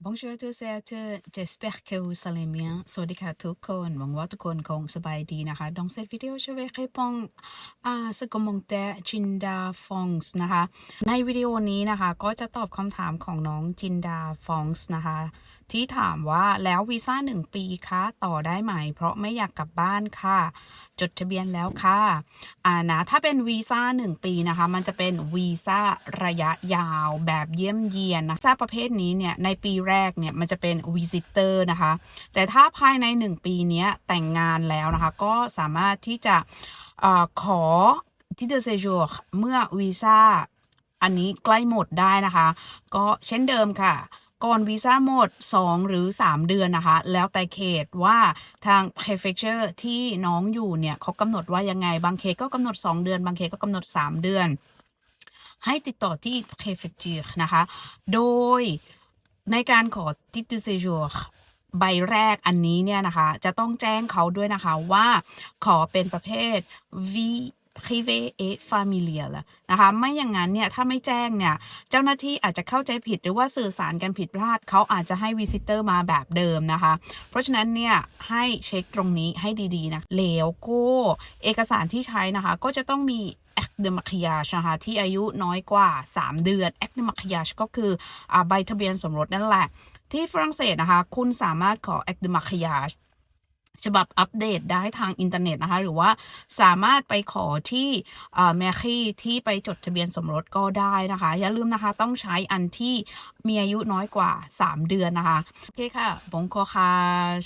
Bonjour à tous et à toutes j'espère que vous allez bien สวัสดีค่ะทุกคน หวังว่าทุกคนคงสบายดีนะคะ dans cette vidéo je vais répondre à ce commentaire Jinda Fongs นะคะ ในวิดีโอนี้นะคะ ก็จะตอบคำถามของน้องจินดาฟองส์นะคะ ที่ถามว่าแล้ววีซ่าหนึ่งปีคะต่อได้ไหม เพราะไม่อยากกลับบ้านค่ะ จดทะเบียนแล้วค่ะอ่านะถ้าเป็นวีซ่าหนึ่งปีนะคะ มันจะเป็นวีซ่าระยะยาวแบบเยี่ยมเยียนนะวีซ่าประเภทนี้เนี่ยในปีแรกเนี่ยมันจะเป็นวีซิเตอร์นะคะ แต่ถ้าภายใน1ปีเนี้ยแต่งงานแล้วนะคะ ก็สามารถที่จะอขอที่เดอเซจูเมื่อวีซ่าอันนี้ใกล้หมดได้นะคะ ก็เช่นเดิมค่ะ ก่อนวีซ่าหมด 2 หรือ 3 เดือนนะคะ แล้วแต่เขตว่าทาง prefecture ที่น้องอยู่เนี่ยเขากำหนดว่ายังไง บางเขตก็กำหนด 2 เดือน บางเขตก็กำหนด 3 เดือน ให้ติดต่อที่ prefecture นะคะ โดยในการขอ titre de séjour ใบแรกอันนี้เนี่ยนะคะ จะต้องแจ้งเขาด้วยนะคะว่าขอเป็นประเภท V privé et familial นะคะไม่อย่างนั้นเนี่ยถ้าไม่แจ้งเนี่ยเจ้าหน้าที่อาจจะเข้าใจผิดหรือว่าสื่อสารกันผิดพลาดเขาอาจจะให้วิสิเตอร์มาแบบเดิมนะคะ เพราะฉะนั้นเนี่ยให้เช็คตรงนี้ให้ดีๆนะแล้วก็เอกสารที่ใช้นะคะก็จะต้องมี act de mariage นะคะที่อายุน้อยกว่า 3 เดือน act de mariage ก็คืออใบทะเบียนสมรสนั่นแหละ ที่ฝรั่งเศสนะคะ คุณสามารถขอ act de mariage ฉบับอัปเดตได้ทางอินเทอร์เน็ตนะคะ หรือว่าสามารถไปขอที่แมคคีที่ไปจดทะเบียนสมรสก็ได้นะคะ อย่าลืมนะคะต้องใช้อันที่มีอายุน้อยกว่า 3 เดือนนะคะ โอเคค่ะบงคอคาช